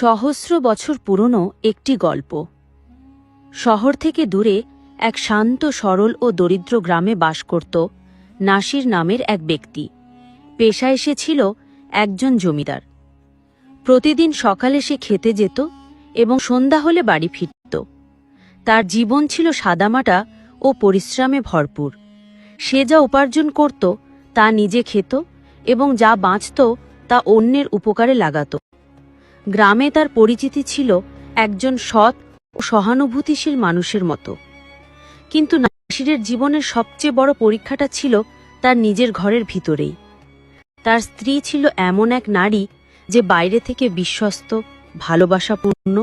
সহস্র বছর পুরনো একটি গল্প। শহর থেকে দূরে এক শান্ত, সরল ও দরিদ্র গ্রামে বাস করত নাসির নামের এক ব্যক্তি। পেশায় সে ছিল একজন জমিদার। প্রতিদিন সকালে সে খেতে যেত এবং সন্ধ্যা হলে বাড়ি ফিরত। তার জীবন ছিল সাদামাটা ও পরিশ্রমে ভরপুর। সে যা উপার্জন করত তা নিজে খেত এবং যা বাঁচত তা অন্যের উপকারে লাগাত। গ্রামে তার পরিচিতি ছিল একজন সৎ ও সহানুভূতিশীল মানুষের মতো। কিন্তু নাসিরের জীবনের সবচেয়ে বড় পরীক্ষাটা ছিল তার নিজের ঘরের ভিতরেই। তার স্ত্রী ছিল এমন এক নারী যে বাইরে থেকে বিশ্বস্ত, ভালোবাসাপূর্ণ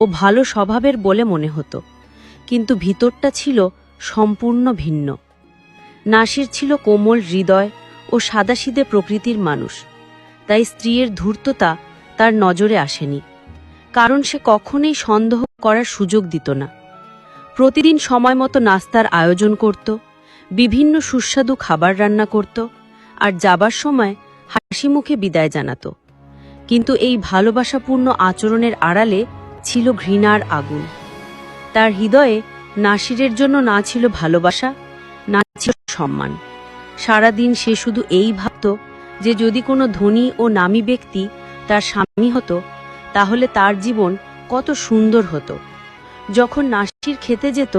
ও ভালো স্বভাবের বলে মনে হতো। কিন্তু ভিতরটা ছিল সম্পূর্ণ ভিন্ন। নাসির ছিল কোমল হৃদয় ও সাদাসিদে প্রকৃতির মানুষ। তাই স্ত্রীর ধূর্ততা তার নজরে আসেনি, কারণ সে কখনোই সন্দেহ করার সুযোগ দিত না। প্রতিদিন সময় মতো নাস্তার আয়োজন করত, বিভিন্ন সুস্বাদু খাবার রান্না করত আর যাবার সময় হাসি মুখে বিদায় জানাত। কিন্তু এই ভালোবাসাপূর্ণ আচরণের আড়ালে ছিল ঘৃণার আগুন। তার হৃদয়ে নাসিরের জন্য না ছিল ভালোবাসা, না ছিল সম্মান। সারাদিন সে শুধু এই ভাবত যে যদি কোনো ধনী ও নামী ব্যক্তি তার স্বামী হতো, তাহলে তার জীবন কত সুন্দর হতো। যখন নাসির খেতে যেত,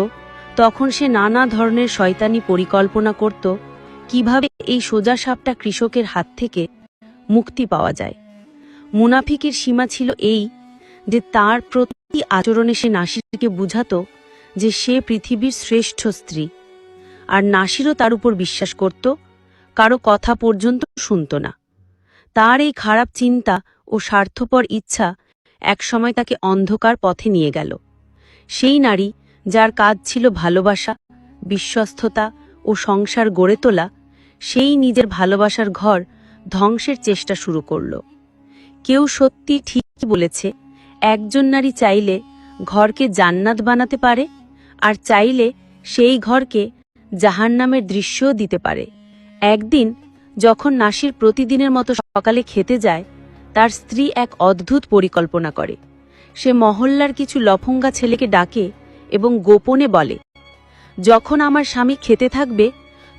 তখন সে নানা ধরনের শয়তানি পরিকল্পনা করত, কীভাবে এই সোজা সাপটা কৃষকের হাত থেকে মুক্তি পাওয়া যায়। মুনাফিকের সীমা ছিল এই যে তার প্রতি আচরণে সে নাসিরকে বুঝাতো যে সে পৃথিবীর শ্রেষ্ঠ স্ত্রী। আর নাসিরও তার উপর বিশ্বাস করত, কারও কথা পর্যন্ত শুনত না। তার এই খারাপ চিন্তা ও স্বার্থপর ইচ্ছা একসময় তাকে অন্ধকার পথে নিয়ে গেল। সেই নারী, যার কাজ ছিল ভালোবাসা, বিশ্বস্ততা ও সংসার গড়ে তোলা, সেই নিজের ভালোবাসার ঘর ধ্বংসের চেষ্টা শুরু করল। কেউ সত্যি ঠিকই বলেছে, একজন নারী চাইলে ঘরকে জান্নাত বানাতে পারে আর চাইলে সেই ঘরকে জাহান্নামের দৃশ্যও দিতে পারে। একদিন যখন নাসির প্রতিদিনের মতো সকালে খেতে যায়, তার স্ত্রী এক অদ্ভুত পরিকল্পনা করে। সে মহল্লার কিছু লফঙ্গা ছেলেকে ডাকে এবং গোপনে বলে, যখন আমার স্বামী খেতে থাকবে,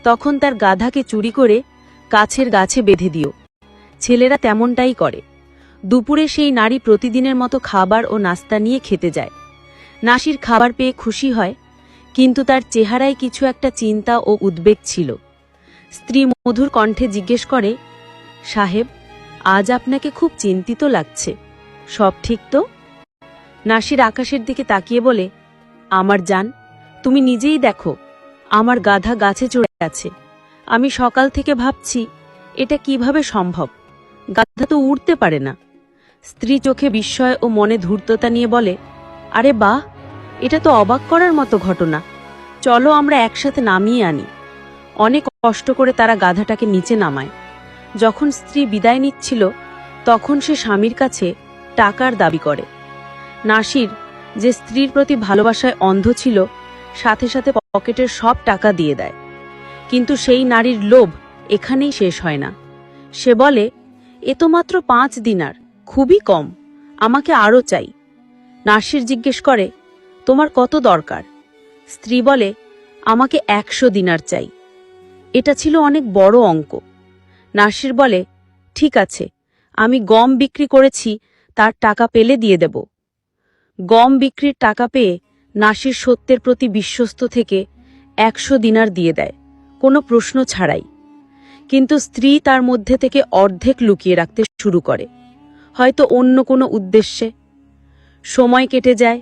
তখন তার গাধাকে চুরি করে কাছের গাছে বেঁধে দিও। ছেলেরা তেমনটাই করে। দুপুরে সেই নারী প্রতিদিনের মতো খাবার ও নাস্তা নিয়ে খেতে যায়। নাসির খাবার পেয়ে খুশি হয়, কিন্তু তার চেহারায় কিছু একটা চিন্তা ও উদ্বেগ ছিল। স্ত্রী মধুর কণ্ঠে জিজ্ঞেস করে, সাহেব, আজ আপনাকে খুব চিন্তিত লাগছে। সব ঠিক তো? নাসির আকাশের দিকে তাকিয়ে বলে, আমার জান, তুমি নিজেই দেখো, আমার গাধা গাছে চড়ে আছে। আমি সকাল থেকে ভাবছি, এটা কীভাবে সম্ভব? গাধা তো উড়তে পারে না। স্ত্রী চোখে বিস্ময় ও মনে ধূর্ততা নিয়ে বলে, আরে বাহ, এটা তো অবাক করার মতো ঘটনা। চলো আমরা একসাথে নামিয়ে আনি। অনেক কষ্ট করে তারা গাধাটাকে নিচে নামায়। যখন স্ত্রী বিদায় নিচ্ছিল, তখন সে স্বামীর কাছে টাকার দাবি করে। নাসির, যে স্ত্রীর প্রতি ভালোবাসায় অন্ধ ছিল, সাথে সাথে পকেটের সব টাকা দিয়ে দেয়। কিন্তু সেই নারীর লোভ এখানেই শেষ হয় না। সে বলে, এ তো মাত্র পাঁচ দিনার, খুবই কম, আমাকে আরও চাই। নাসির জিজ্ঞেস করে, তোমার কত দরকার? স্ত্রী বলে, আমাকে একশো দিনার চাই। এটা ছিল অনেক বড় অঙ্ক। নাসির বলে, ঠিক আছে, আমি গম বিক্রি করেছি, তার টাকা পেলে দিয়ে দেব। গম বিক্রির টাকা পেয়ে নাসির সত্যের প্রতি বিশ্বস্ত থেকে একশো দিনার দিয়ে দেয়, কোনো প্রশ্ন ছাড়াই। কিন্তু স্ত্রী তার মধ্যে থেকে অর্ধেক লুকিয়ে রাখতে শুরু করে, হয়তো অন্য কোনো উদ্দেশ্যে। সময় কেটে যায়,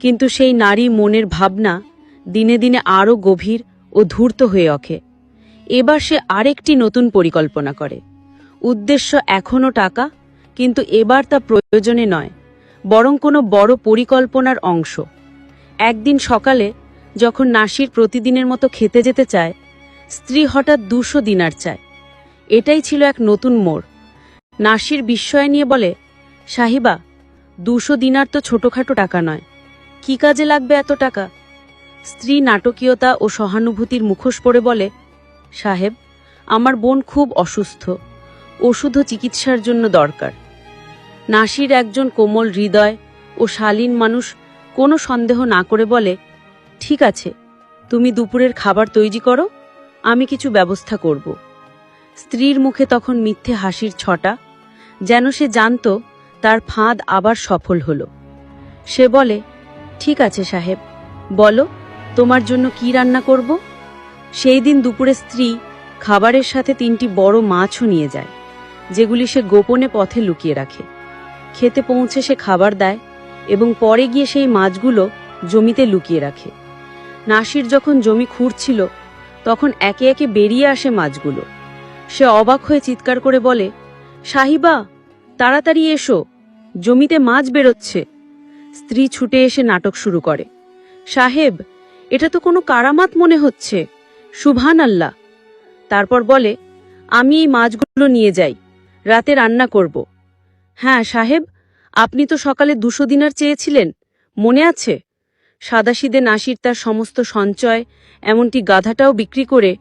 কিন্তু সেই নারী মনের ভাবনা দিনে দিনে আরও গভীর ও ধূর্ত হয়ে ওঠে। এবার সে আরেকটি নতুন পরিকল্পনা করে। উদ্দেশ্য এখনও টাকা, কিন্তু এবার তা প্রয়োজনে নয়, বরং কোনো বড় পরিকল্পনার অংশ। একদিন সকালে যখন নাসির প্রতিদিনের মতো খেতে যেতে চায়, স্ত্রী হঠাৎ দুশো দিনার চায়। এটাই ছিল এক নতুন মোড়। নাসির বিস্ময় নিয়ে বলে, সাহিবা, দুশো দিনার তো ছোটখাটো টাকা নয়। কি কাজে লাগবে এত টাকা? স্ত্রী নাটকীয়তা ও সহানুভূতির মুখোশ পরে বলে সাহেব, আমার বোন খুব অসুস্থ। ওষুধ চিকিৎসার জন্য দরকার। নাসির একজন কোমল হৃদয় ও শালীন মানুষ কোনো সন্দেহ না করে বলে, ঠিক আছে, তুমি দুপুরের খাবার তৈরি করো, আমি কিছু ব্যবস্থা করব। স্ত্রীর মুখে তখন মিথ্যে হাসির ছটা, যেন সে জানত তার ফাঁদ আবার সফল হলো। সে বলে, ঠিক আছে সাহেব, বলো, তোমার জন্য কি রান্না করব? সেই দিন দুপুরে স্ত্রী খাবারের সাথে তিনটি বড় মাছও নিয়ে যায়, যেগুলি সে গোপনে পথে লুকিয়ে রাখে। খেতে পৌঁছে সে খাবার দেয় এবং পরে গিয়ে সেই মাছগুলো জমিতে লুকিয়ে রাখে। নাসির যখন জমি খুঁড়ছিল, তখন একে একে বেরিয়ে আসে মাছগুলো। সে অবাক হয়ে চিৎকার করে বলে, সাহিবা, তাড়াতাড়ি এসো, জমিতে মাছ বেরোচ্ছে। স্ত্রী ছুটে এসে নাটক শুরু করে, সাহেব, এটা তো কোনো কারামাত মনে হচ্ছে। সুভান আল্লাহ তারপর বলে, আমি এই মাছগুলো নিয়ে যাই, রাতে রান্না করব। হ্যাঁ সাহেব, আপনি তো সকালে দুশো দিনার চেয়েছিলেন, মনে আছে? সাদাশিদে নাসির তার সমস্ত সঞ্চয়, এমনটি গাধাটাও বিক্রি করে,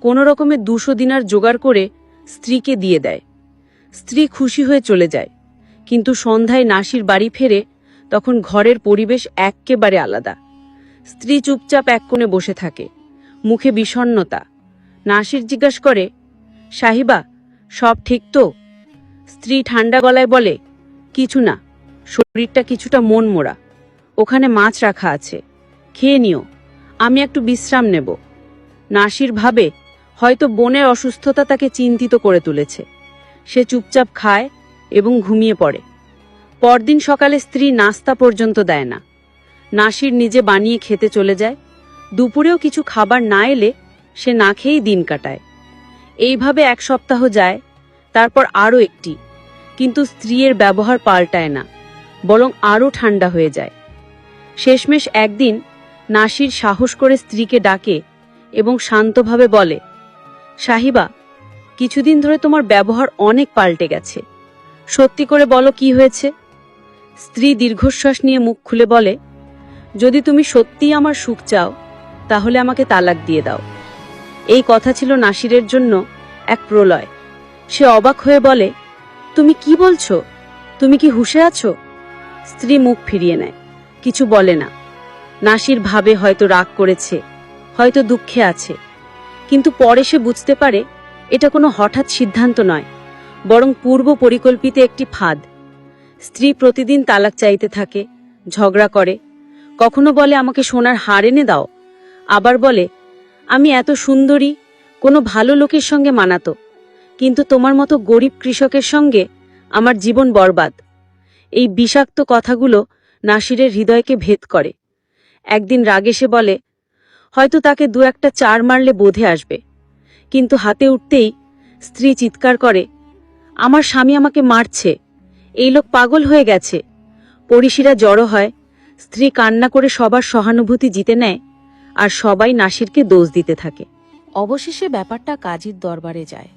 কোনো রকমের দুশো দিনার জোগাড় করে স্ত্রীকে দিয়ে দেয়। স্ত্রী খুশি হয়ে চলে যায়। কিন্তু সন্ধ্যায় নাসির বাড়ি ফেরে, তখন ঘরের পরিবেশ এক্কেবারে আলাদা। স্ত্রী চুপচাপ এক কোণে বসে থাকে। মুখে বিষণ্ণতা। নাসির জিজ্ঞাসা করে, সাহিবা, সব ঠিক তো? স্ত্রী ঠান্ডা গলায় বলে, কিছু না, শরীরটা কিছুটা মন মোড়া ওখানে মাছ রাখা আছে। খেয়ে নিও, আমি একটু বিশ্রাম নেব। নাসির ভাবে, হয়তো বোনের অসুস্থতা তাকে চিন্তিত করে তুলেছে। সে চুপচাপ খায় এবং ঘুমিয়ে পড়ে। পরদিন সকালে স্ত্রী নাস্তা পর্যন্ত দেয় না। নাসির নিজে বানিয়ে খেতে চলে যায়। দুপুরেও কিছু খাবার না এলে সে না খেয়েই দিন কাটায়। এইভাবে এক সপ্তাহ যায়, তারপর আরও একটি। কিন্তু স্ত্রীর ব্যবহার পাল্টায় না, বরং আরও ঠান্ডা হয়ে যায়। শেষমেশ একদিন নাসির সাহস করে স্ত্রীকে ডাকে এবং শান্তভাবে বলে, সাহিবা, কিছুদিন ধরে তোমার ব্যবহার অনেক পাল্টে গেছে। সত্যি করে বলো কি হয়েছে? স্ত্রী দীর্ঘশ্বাস নিয়ে মুখ খুলে বলে, যদি তুমি সত্যিই আমার সুখ চাও তাহলে আমাকে তালাক দিয়ে দাও। এই কথা ছিল নাসিরের জন্য এক প্রলয়। সে অবাক হয়ে বলে, তুমি কি বলছো? তুমি কি হুশে আছো? স্ত্রী মুখ ফিরিয়ে নেয়। কিছু বলে না। নাসির ভাবে হয়তো রাগ করেছে, হয়তো দুঃখে আছে। কিন্তু পরে সে বুঝতে পারে, এটা কোনো হঠাৎ সিদ্ধান্ত নয়, বরং পূর্ব পরিকল্পিত একটি ফাঁদ। স্ত্রী প্রতিদিন তালাক চাইতে থাকে, ঝগড়া করে। কখনো বলে, আমাকে সোনার হার এনে দাও। আবার বলে, আমি এত সুন্দরী, কোনো ভালো লোকের সঙ্গে মানাতো, কিন্তু তোমার মতো গরিব কৃষকের সঙ্গে আমার জীবন বরবাদ। এই বিষাক্ত কথাগুলো নাসিরের হৃদয়কে ভেদ করে। একদিন রাগেশে বলে, হয়তো তাকে দু একটা চার মারলে বোধে আসবে, কিন্তু হাতে উঠতেই স্ত্রী চিৎকার করে, আমার স্বামী আমাকে মারছে, এই লোক পাগল হয়ে গেছে পড়িশিরা জড়ো হয়, স্ত্রী কান্না করে সবার সহানুভূতি জিতে নেয় আর সবাই নাসিরকে দোষ দিতে থাকে। অবশেষে ব্যাপারটা কাজীর দরবারে যায়।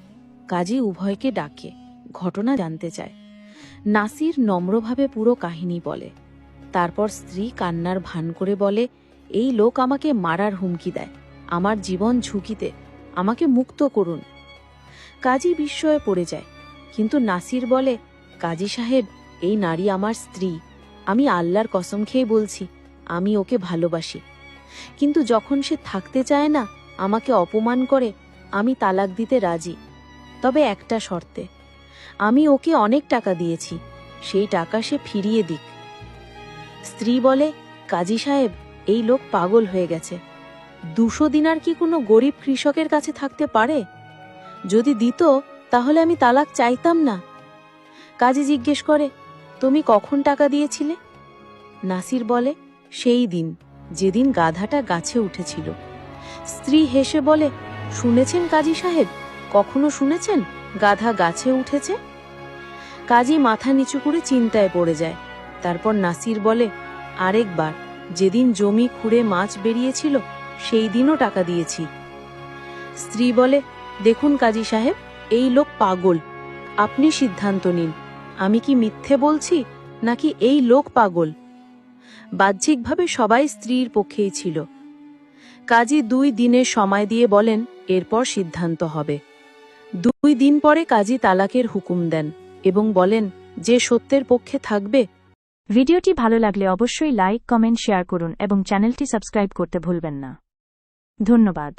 কাজী উভয়কে ডাকে, ঘটনা জানতে চায়। নাসির নম্রভাবে পুরো কাহিনী বলে। তারপর স্ত্রী কান্নার ভান করে বলে, এই লোক আমাকে মারার হুমকি দেয়। আমার জীবন ঝুঁকিতে। আমাকে মুক্ত করুন। কাজী বিস্ময়ে পড়ে যায়। কিন্তু নাসির বলে, কাজী সাহেব, এই নারী আমার স্ত্রী। আমি আল্লাহর কসম খেয়ে বলছি, আমি ওকে ভালোবাসি। কিন্তু যখন সে থাকতে চায় না, আমাকে অপমান করে, আমি তালাক দিতে রাজি। তবে একটা শর্তে, আমি ওকে অনেক টাকা দিয়েছি, সেই টাকা সে ফিরিয়ে দিক। স্ত্রী বলে, কাজী সাহেব, এই লোক পাগল হয়ে গেছে। দুশো দিনার কি কোনো গরিব কৃষকের কাছে থাকতে পারে? যদি দিত, তাহলে আমি তালাক চাইতাম না। কাজী জিজ্ঞেস করে, তুমি কখন টাকা দিয়েছিলে? নাসির বলে, সেই দিন। যেদিন গাধাটা গাছে উঠেছিল। স্ত্রী হেসে বলে, শুনেছেন কাজী সাহেব? কখনো শুনেছেন গাধা গাছে উঠেছে? কাজী মাথা নিচু করে চিন্তায় পড়ে যায়। তারপর নাসির বলে, আরেকবার, যেদিন জমি খুঁড়ে মাছ বেরিয়েছিল, সেই দিনও টাকা দিয়েছি। স্ত্রী বলে, দেখুন কাজী সাহেব, এই লোক পাগল। আপনি সিদ্ধান্ত নিন। আমি কি মিথ্যে বলছি, নাকি এই লোক পাগল? বাহ্যিকভাবে সবাই স্ত্রীর পক্ষেই ছিল। কাজী দুই দিনের সময় দিয়ে বলেন, এরপর সিদ্ধান্ত হবে। দুই দিন পরে কাজী তালাকের হুকুম দেন এবং বলেন, যে সত্যের পক্ষে থাকবে। ভিডিওটি ভালো লাগলে অবশ্যই লাইক, কমেন্ট, শেয়ার করুন এবং চ্যানেলটি সাবস্ক্রাইব করতে ভুলবেন না। ধন্যবাদ।